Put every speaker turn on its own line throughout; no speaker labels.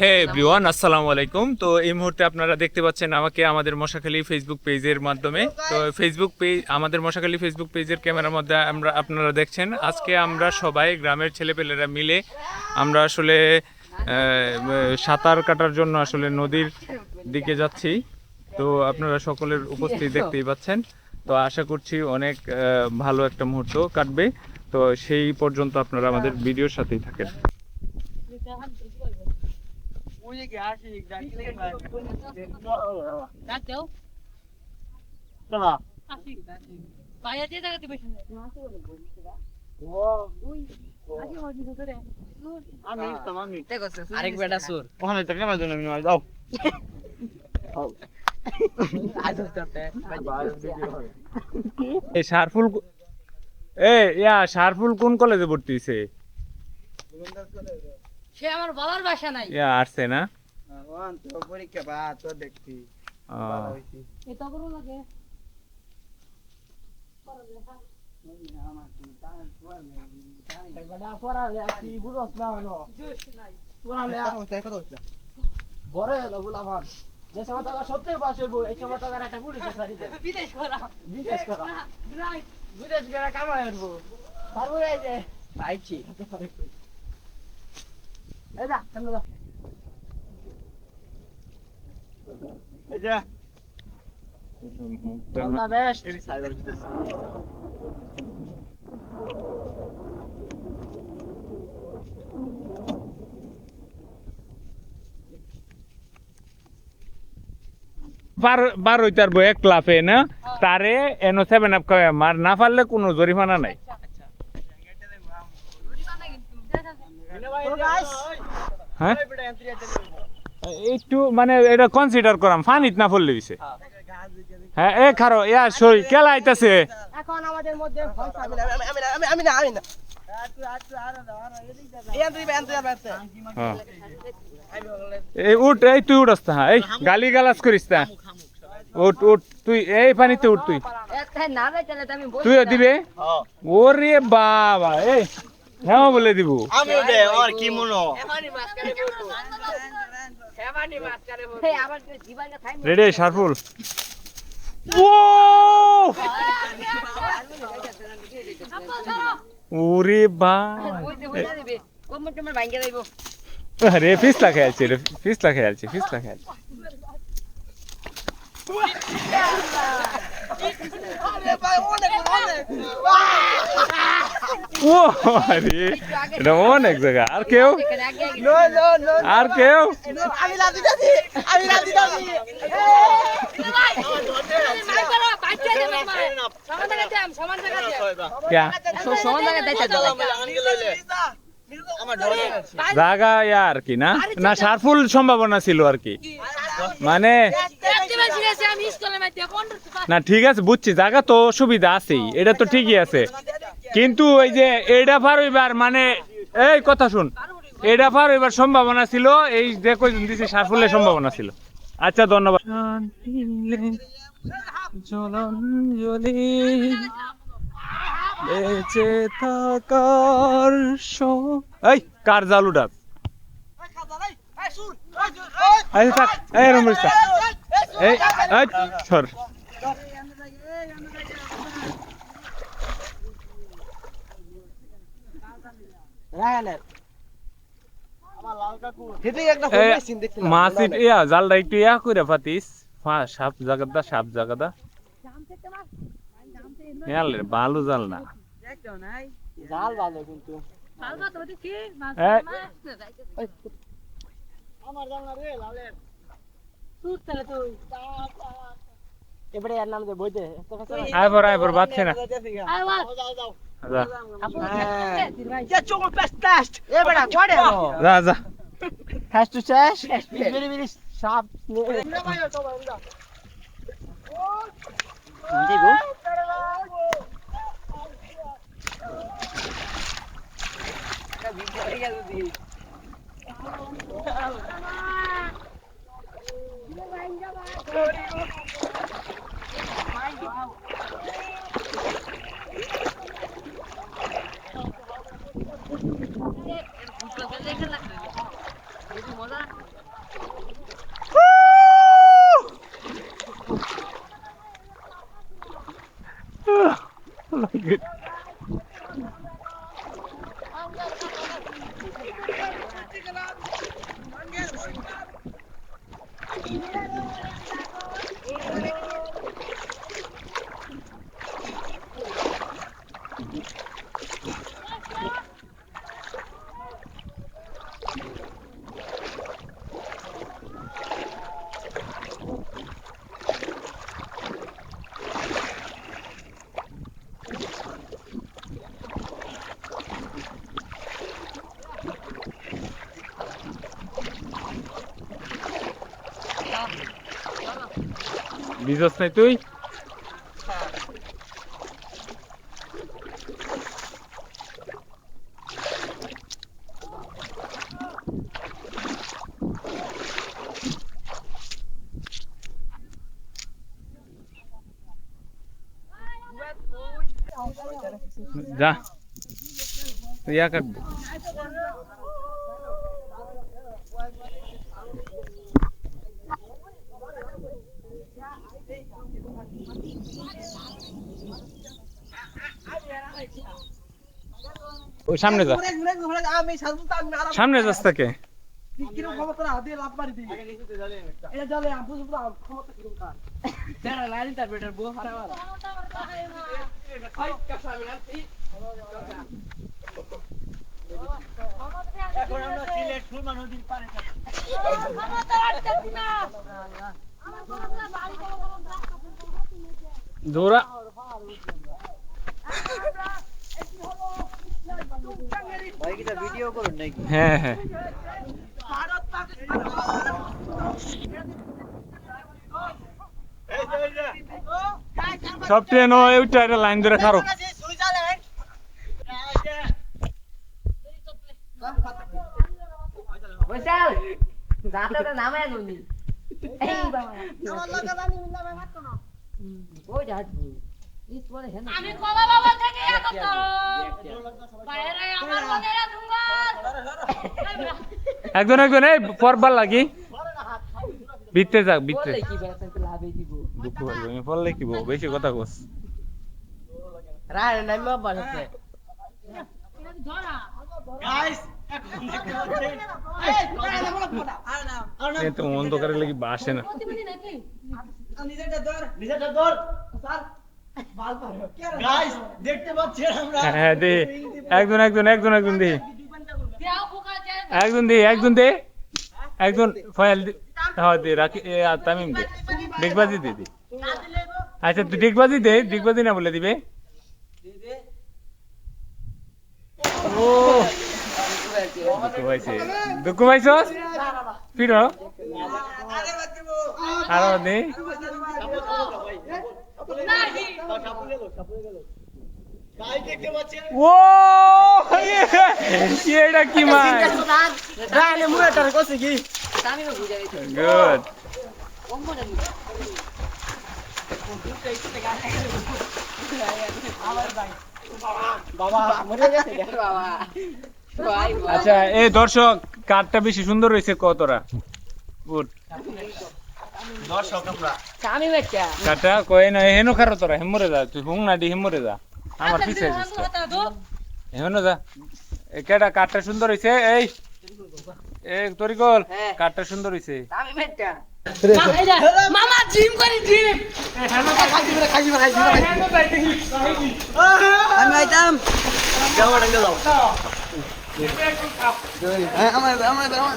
হে everyone আসসালামু আলাইকুম। তো এই মুহূর্তে আপনারা দেখতে পাচ্ছেন আমাকে আমাদের মশাখালী ফেসবুক পেজের মাধ্যমে। তো ফেসবুক পেজ আমাদের মশাখালী ফেসবুক পেজের ক্যামেরার মধ্যে আমরা আপনারা দেখছেন আজকে আমরা সবাই গ্রামের ছেলেপেলেরা মিলে আমরা আসলে সাঁতার কাটার জন্য আসলে নদীর দিকে যাচ্ছি। তো আপনারা সকলের উপস্থিতি দেখতেই পাচ্ছেন। তো আশা করছি অনেক ভালো একটা মুহূর্ত কাটবে। তো সেই পর্যন্ত আপনারা আমাদের ভিডিওর সাথেই থাকেন।
Bateu? Assim. Vai até da cabeça.
আরেক বেটা সুর
ওখানে তো কেমন জন্য আমি যাও
এই সারফুল এ ইয়া সারফুল কোন কলেজে ভর্তি হইছে
সে আমার বাবার বাসা নাই।
ইয়া আসছে না?
তো পরীক্ষা বা তো দেখছি।
এটা করো লাগে।
বড় হলো গুলামান। যে সময় টাকা সত্যি পাস হইব এই সময় টাকার একটা পুলিশ
বিদেশ করা।
বিদেশ করা। বিদেশ গেলে কামাই হইব। তারপরে এই যে পাইছি এই যা সামনে যা
এই যে
বাংলাদেশ
পার বার বই এক ক্লাফে না? তারে এনো সেভেন আপ খাওয়া মার না পারলে কোনো জরিমানা নাই। হ্যাঁ? একটু মানে এটা কনসিডার করাম। ফানিত না পড়লে দিছে। হ্যাঁ এ খারো ইয়া সই কেলা আইতাছে।
এখন আমাদের মধ্যে
আমি না আমি না আমি আমি না আমি না। এই
হ্যাঁ। এই উঠ এই তুই উঠস না এই গালি গালাজ করিস না উঠ উঠ তুই এই পানিতে উঠ তুই।
না রে চলে আমি
তুইও দিবে? ওরে বাবা এই। হ্যাঁ বলে দিব।
আমি আর কি মনো
রেডি সারফুল। ওরে
ভাঙ্গে যাইব
আরে ফিসলা খেয়ালছি রে ফিসলা খেয়ালছি
আরে ভাই অনেক অনেক
ও আরে এটা অনেক জায়গা। আর কেউ? আর কেউ?
আমি আমি
জায়গা
ইয়া আর কি না? না সারফুল সম্ভাবনা ছিল আর কি। মানে
না
ঠিক আছে বুঝছি জায়গা তো সুবিধা আছেই এটা তো ঠিকই আছে। কিন্তু ওই যে এটা পার হইবার মানে এই কথা শুন এটা পার হইবার সম্ভাবনা ছিল এই যে কয়জন দিছে সারফুলের সম্ভাবনা ছিল। আচ্ছা ধন্যবাদ। বেঁচে থাকার এই কার জালু ডাক থাক এই রমেশ এই সর। জালটা একটু ইয়া করে হ্যাঁ সাপ জাগাদা সাপ জাগাদা। ভালো জাল না।
জাল ভালো কিন্তু।
আমার জাল না রে লালের
এবারে এর নাম দে বইতে
আইবর আইবর বাচ্ছে না
আয় ওয়া
যাও যাও
যা
কে চোখ পেস্ট পেস্ট
এবারে ছড়ে
যা যা
ফেস টু শেষ ভেরি ভেরি শার্প
বিজস নাই তুই যা তুই ইয়া কাটবো ওই সামনে যা
ঘুরে ঘুরে ঘুরে আমি সাজু তো আমি আরাম
সামনে যাস তাকে
কীরকম ক্ষমতা না দিয়ে লাভ মারি দিই এটা জলে আমি বুঝব না ক্ষমতা কীরকম কার
তেরা লাইন তার বেটার বউ হারা মারা
আই কাছে আমি নাতি এখন আমরা সিলেট সুরমা নদীর পারে
দৌড়া
ভিডিও করুন নাকি?
হ্যাঁ হ্যাঁ। সব ট্রেন ওইটা একটা লাইন ধরে খারো।
কাছে সুইজারল্যান্ড এই যে
বৈশাল দাঁতটা নামায় নুনি এই বাবা
আমার লাগা জানি মিলা ভাই মারতো না
ওই যাচ্ছি
আমি কলা বাবা থেকে এত বাইরে আমার মনেরা দুঙ্গার
একজন একজন এই পরবার লাগি। বিতে যাক বিতে দুঃখ পাইব আমি পড়লে কি বেশি কথা কস।
রায় নাইমা
গাইস
অন্ধকারে লাগি বাসে না।
প্রতিদিন নাকি?
নিজেরটা ধর নিজেরটা ধর। স্যার বাল পার। গাইস দেখতে পাচ্ছেন আমরা?
হ্যাঁ হ্যাঁ দে। একজন একজন একজন একজন দে।
দেও পোকা যায়
একজন দে একজন দে। একজন ফয়েল দে হ্যাঁ দে, রাখি তামিম দে। ডিগবাজি দে দে। আচ্ছা ডিগবাজি দে, ডিগবাজি না বলে দিবে। ও দুঃখ
আর
দে
নাহি
গাইস দেখতে পাচ্ছেন
ও এটা কি মাছ
রায় মুয়েটার কইছে কি
আমি বুঝে
গুড
বাবা মরে গেছে
বাবা ভাই
আচ্ছা এই দর্শক কার্ডটা বেশি সুন্দর হয়েছে কতরা গুড
দর্শক আমরা
কাটা কই না হেনো খারো তোরা হেমরে যা তুই হুং না ডি হেমরে যা আমার পিছে।
হাতা দো
হেমনে যা এ কেডা কাঠটা সুন্দর হইছে? এই এ তরিকল
হ্যাঁ।
কাঠটা সুন্দর হইছে।
স্বামী বাচ্চা
মামা জিম করি জিম।
আমি আইতাম।
যাও ডাঙ্গে যাও।
আমার আমার আমার।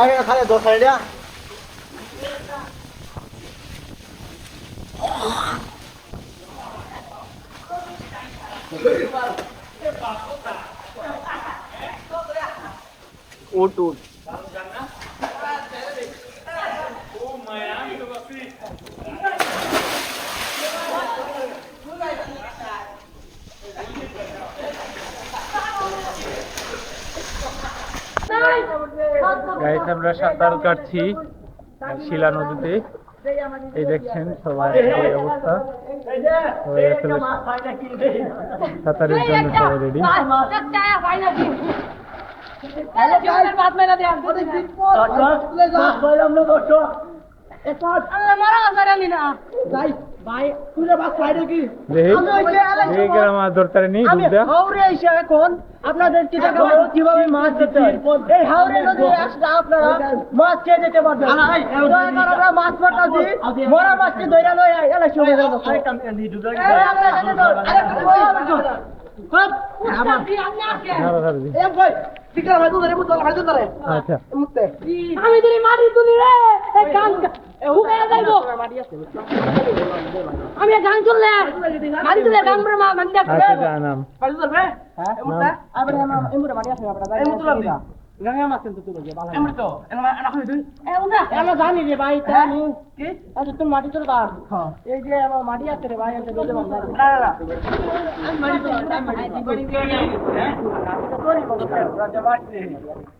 তাকে খালে দোষ হয় না উঠ উঠ
গাইস আমরা সাঁতার কাটছি শিলা নদীতে। এই দেখছেন সবাই অবস্থা। সাঁতারের জন্য সবাই রেডি
মারা
ভাই তুই মাছ পাই নাকি
দেখি
আমি ওই যে আলাই
দেখি কেন মাছ ধরতে নি
আমি
ডুব দেয়া
হাওড়ে এসে এখন আপনাদের কি দেখাবো কীভাবে মাছ ধরতে হয় এই হাওড়ে নদী আসলে আপনারা মাছ খেয়ে যেতে পারবেন আমরা মাছ মারতাছি মরা মাছকে ধরে লই আই শুনে যাব
আরেকটা
এই আরে
দি।
তুই তুই ধরে
আচ্ছা
আমি তুলি মাটি তুলি রে গান আমি গান চললে তুলে গান করে মা গান
আচ্ছা যা নাম
ভাই তুই ধরবে হ্যাঁ মুতে আবার এম এম মারি আছে আপনারা এম তুই লাগবে গাঙ্গা মাছ তুই লাগবে ভালো এম তো এনা এনা কই তুই
এ উনা
এনা জানি রে ভাই তা আমি কি আচ্ছা তুই মাটি তোর দা এই যে আমার মাটি আছে রে ভাই আমি দিতে পারব না না না আমি মাটি আমি মাটি করি হ্যাঁ তোরই মতো রাজা তো
না তুল না
মাটি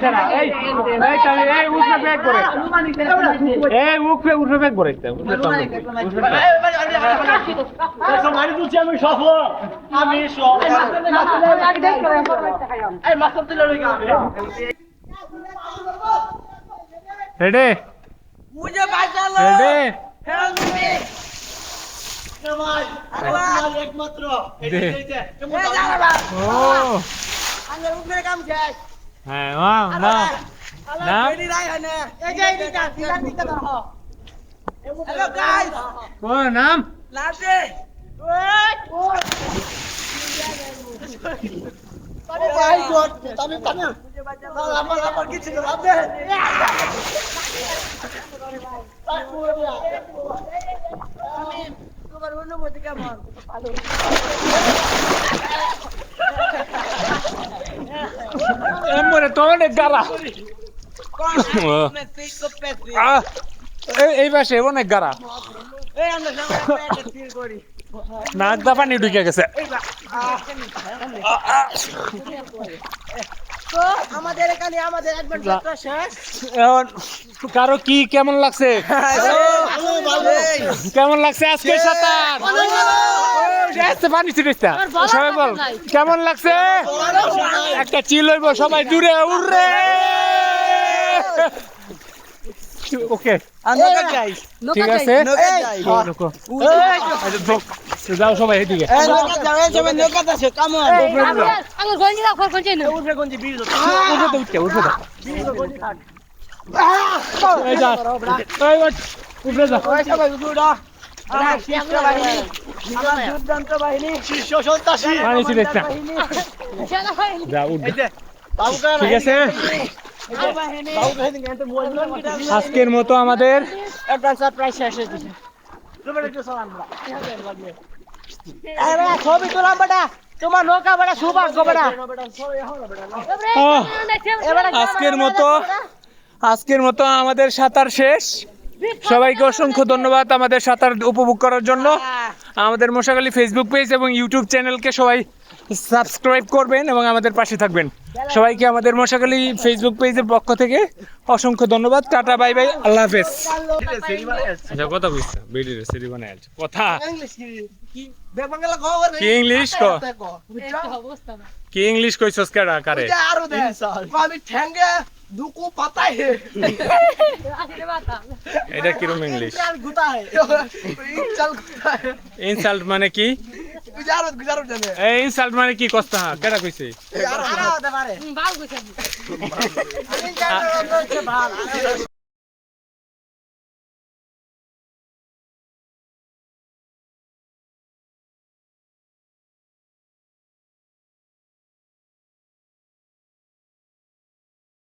হ্যাঁ
ছাড়া এই এই তাহলে এই ব্যাগ করে এই ব্যাগ করে
তুলছি আমি সফল আমি
রেডি রেডি
একমাত্র
ও
কাম শেষ
হ্যাঁ ওয়াও না না
বেরি রাই হনে এই যে এইটা সিলান দিতে দাও হ্যালো গাইস
কোন নাম
লাটে ওই ও ভাই গড তুমি পানা আমার আমার কিছু না লাভে আমি তোমার অনুভূতি কেমন ভালো
অনেক গারা। এই- পাশে অনেক
করি।
নাক দা পানি ঢুকে গেছে। কারও কি কেমন লাগছে? কেমন লাগছে আজকে সাঁতার? আস্তে পানি ছিটিস না। সবাই বল কেমন লাগছে? একটা চিল হইব সবাই দূরে উড়রে ওকে। ঠিক আছে। যাও সবাই এদিকে। এই যা। ঠিক আছে। আজকের মতো আমাদের
ছবি তোলাম বেটা। তোমার নৌকা বেটা সুভাষ গো বেটা
আজকের মতো আজকের মতো আমাদের সাঁতার শেষ। সবাইকে অসংখ্য ধন্যবাদ আমাদের সাঁতার উপভোগ করার জন্য। আমাদের মশাখালী ফেসবুক পেজ এবং ইউটিউব চ্যানেলকে সবাই সাবস্ক্রাইব করবেন এবং আমাদের পাশে থাকবেন। সবাইকে আমাদের মশাখালী ফেসবুক পেজের পক্ষ থেকে অসংখ্য ধন্যবাদ। টাটা বাই বাই আল্লাহ হাফেজ। আচ্ছা কথা বুঝছ বেডি সেরি বানাই কথা।
ইংলিশ কি?
ইংলিশ ক ইংলিশ কইছস কেডা কারে?
আমি ঠ্যাঙ্গে দুকু
পাতায়।
এটা কিরম ইংলিশ ইনসাল্ট মানে কি?
গুজারত গুজারত জানে।
এই ইনসাল্ট মানে কি? কষ্ট হ্যাঁ কেডা কইছে?
আরও আরও হতে পারে।
বাল কইছে
ভালো